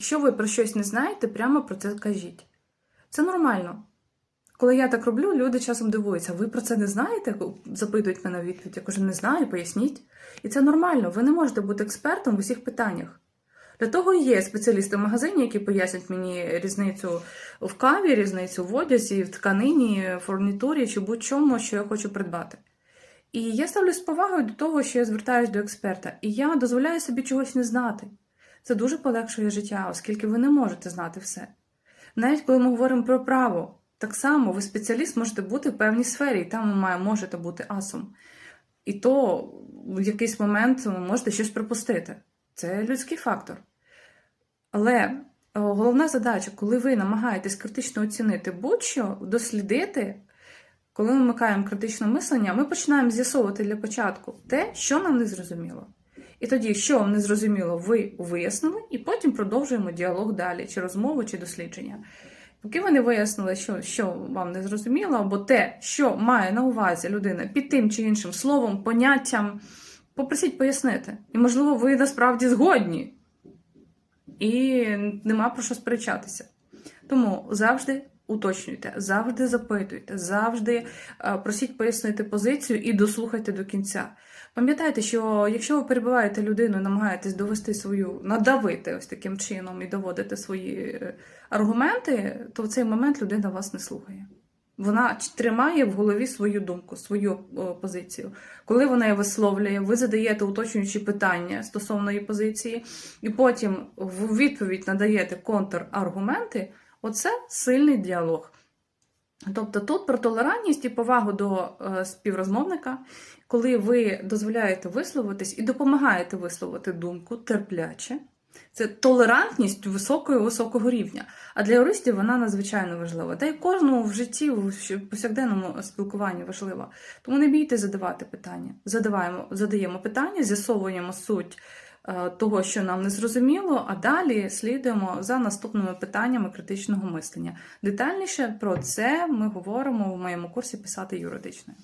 Якщо ви про щось не знаєте, прямо про це кажіть. Це нормально. Коли я так роблю, люди часом дивуються, ви про це не знаєте? Запитують мене відповідь. Я кажу, не знаю, поясніть. І це нормально. Ви не можете бути експертом в усіх питаннях. Для того є спеціалісти в магазині, які пояснять мені різницю в каві, різницю в одязі, в тканині, фурнітурі чи будь-чому, що я хочу придбати. І я ставлюсь з повагою до того, що я звертаюся до експерта, і я дозволяю собі чогось не знати. Це дуже полегшує життя, оскільки ви не можете знати все. Навіть коли ми говоримо про право, так само ви спеціаліст можете бути в певній сфері, і там ви можете бути асом. І то в якийсь момент ви можете щось припустити. Це людський фактор. Але головна задача, коли ви намагаєтесь критично оцінити будь-що, дослідити, коли ми вмикаємо критичне мислення, ми починаємо з'ясовувати для початку те, що нам не зрозуміло. І тоді, що вам не зрозуміло, ви вияснили, і потім продовжуємо діалог далі, чи розмову, чи дослідження. Поки ви не вияснили, що, що вам не зрозуміло, або те, що має на увазі людина під тим чи іншим словом, поняттям, попросіть пояснити. І, можливо, ви насправді згодні, і нема про що сперечатися. Тому завжди уточнюйте, завжди запитуйте, завжди е, просіть пояснити позицію і дослухайте до кінця. Пам'ятайте, що якщо ви перебиваєте людину намагаєтесь довести свою, надавити ось таким чином і доводити свої е, аргументи, то в цей момент людина вас не слухає. Вона тримає в голові свою думку, свою позицію. Коли вона її висловлює, ви задаєте уточнюючі питання стосовно її позиції, і потім в відповідь надаєте контраргументи, оце сильний діалог. Тобто тут про толерантність і повагу до е, співрозмовника, коли ви дозволяєте висловитись і допомагаєте висловити думку терпляче. Це толерантність високого високого рівня. А для юристів вона надзвичайно важлива. Та й кожному в житті, в повсякденному спілкуванні важлива. Тому не бійте задавати питання. Задаваємо, задаємо питання, з'ясовуємо суть того, що нам не зрозуміло, а далі слідуємо за наступними питаннями критичного мислення. Детальніше про це ми говоримо в моєму курсі писати юридичною.